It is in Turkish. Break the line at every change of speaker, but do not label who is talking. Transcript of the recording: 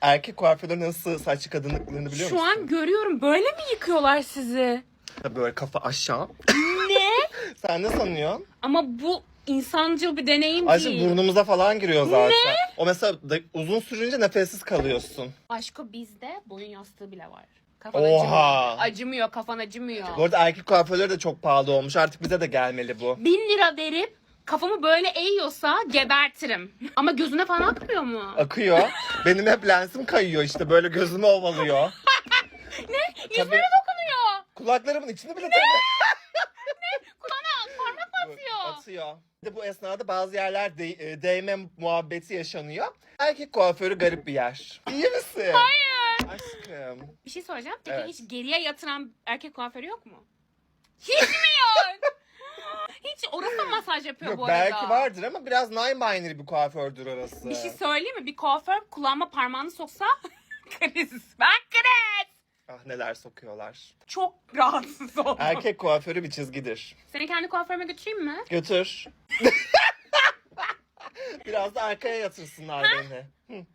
Erkek kuaförleri nasıl saç kadınlıklarını biliyor
Şu
musun?
an görüyorum. Böyle mi yıkıyorlar sizi?
Böyle kafa aşağı.
Ne?
Sen ne sanıyorsun?
Ama bu insancıl bir deneyim
Ayşe
değil.
burnumuza falan giriyor zaten. O mesela da- uzun sürünce nefessiz kalıyorsun.
Aşko bizde boyun yastığı bile var. Kafan
Oha.
acımıyor. Acımıyor, kafan acımıyor.
Bu arada erkek kuaförleri de çok pahalı olmuş. Artık bize de gelmeli bu.
Bin lira verip kafamı böyle eğiyorsa gebertirim. Ama gözüne falan akmıyor mu?
Akıyor. Benim hep lensim kayıyor işte böyle gözümü ovalıyor.
Yüzüme dokunuyor.
Kulaklarımın içini bile tabii.
Kulağına parmak mı atıyor?
Atıyor. Bir de bu esnada bazı yerler de- e, değme muhabbeti yaşanıyor. Erkek kuaförü garip bir yer. İyi misin? Hayır. Aşkım.
Bir şey soracağım. Peki
Evet.
hiç geriye yatıran erkek kuaförü yok mu? Hiç mi masaj yapıyor
Yok,
bu arada.
belki vardır ama biraz nine bir kuafördür orası.
Bir şey söyleyeyim mi? Bir kuaför kulağıma parmağını soksa kriz. Ben kriz.
Ah neler sokuyorlar.
Çok rahatsız oldum.
Erkek kuaförü bir çizgidir.
Seni kendi kuaförüme götüreyim mi?
Götür. Biraz da arkaya yatırsınlar beni. Hı.